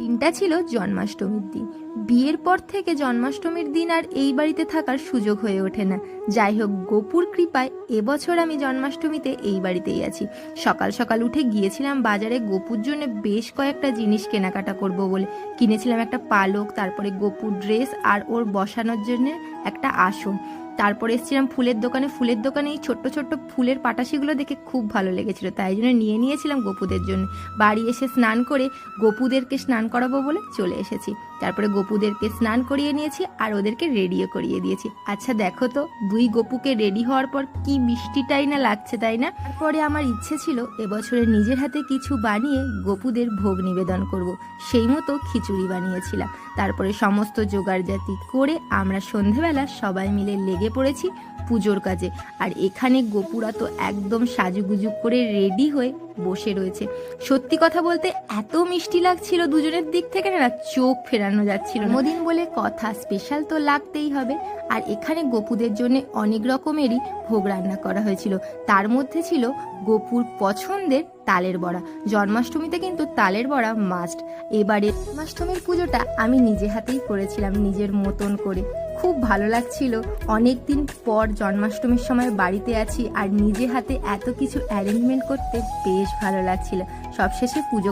দিনটা ছিল জন্মাষ্টমীর দিন। বিয়ের পর থেকে জন্মাষ্টমীর দিন আর এই বাড়িতে থাকার সুযোগ হয়ে ওঠে না। যাই হোক, গোপুর কৃপায় এবছর আমি জন্মাষ্টমীতে এই বাড়িতেই আছি। সকাল সকাল উঠে গিয়েছিলাম বাজারে গোপুর জন্য বেশ কয়েকটা জিনিস কেনাকাটা করব বলে। কিনেছিলাম একটা পালক, তারপরে গোপুর ড্রেস আর ওর বসানোর জন্য একটা আসন। তারপরে এসেছিলাম ফুলের দোকানে। ফুলের দোকানে এই ছোট্ট ছোট্ট ফুলের পাটাশিগুলো দেখে খুব ভালো লেগেছিল। তাই জন্য নিয়ে নিয়েছিলাম গোপুদের জন্য। বাড়ি এসে স্নান করে গোপুদেরকে স্নান করাবো বলে চলে এসেছি। তারপরে গোপুদেরকে স্নান করিয়ে নিয়েছি আর ওদেরকে রেডিও করিয়ে দিয়েছি। আচ্ছা দেখো তো, দুই গোপুকে রেডি হওয়ার পর কি মিষ্টিটাই না লাগছে, তাই না? তারপরে আমার ইচ্ছে ছিল এবছরে নিজের হাতে কিছু বানিয়ে গোপুদের ভোগ নিবেদন করব। সেই মতো খিচুড়ি বানিয়েছিলাম। তারপরে সমস্ত জোগাড় জাতি করে আমরা সন্ধেবেলা সবাই মিলে লেগে পড়েছি পুজোর কাজে। আর এখানে গোপুরা তো একদম সাজুগুজু করে রেডি হয়ে বসে রয়েছে। সত্যি কথা বলতে এত মিষ্টি লাগছিল দুজনের দিক থেকে না, চোখ ফেরানো যাচ্ছিল জন্মদিন বলে কথা স্পেশাল তো লাগতেই হবে। আর এখানে গোপুদের জন্য অনেক রকমেরই ভোগ রান্না করা হয়েছিল। তার মধ্যে ছিল গোপুর পছন্দের তালের বড়া। জন্মাষ্টমীতে কিন্তু তালের বড়া মাস্ট এবারে জন্মাষ্টমীর পুজোটা আমি নিজে হাতেই করেছিলাম, নিজের মতন করে। খুব ভালো লাগছিল। অনেক দিন পর জন্মাষ্টমীর সময় বাড়িতে আছি আর নিজে হাতে এত কিছু অ্যারেঞ্জমেন্ট করতে বেশ ভালো লাগছিল। সবশেষে পুজো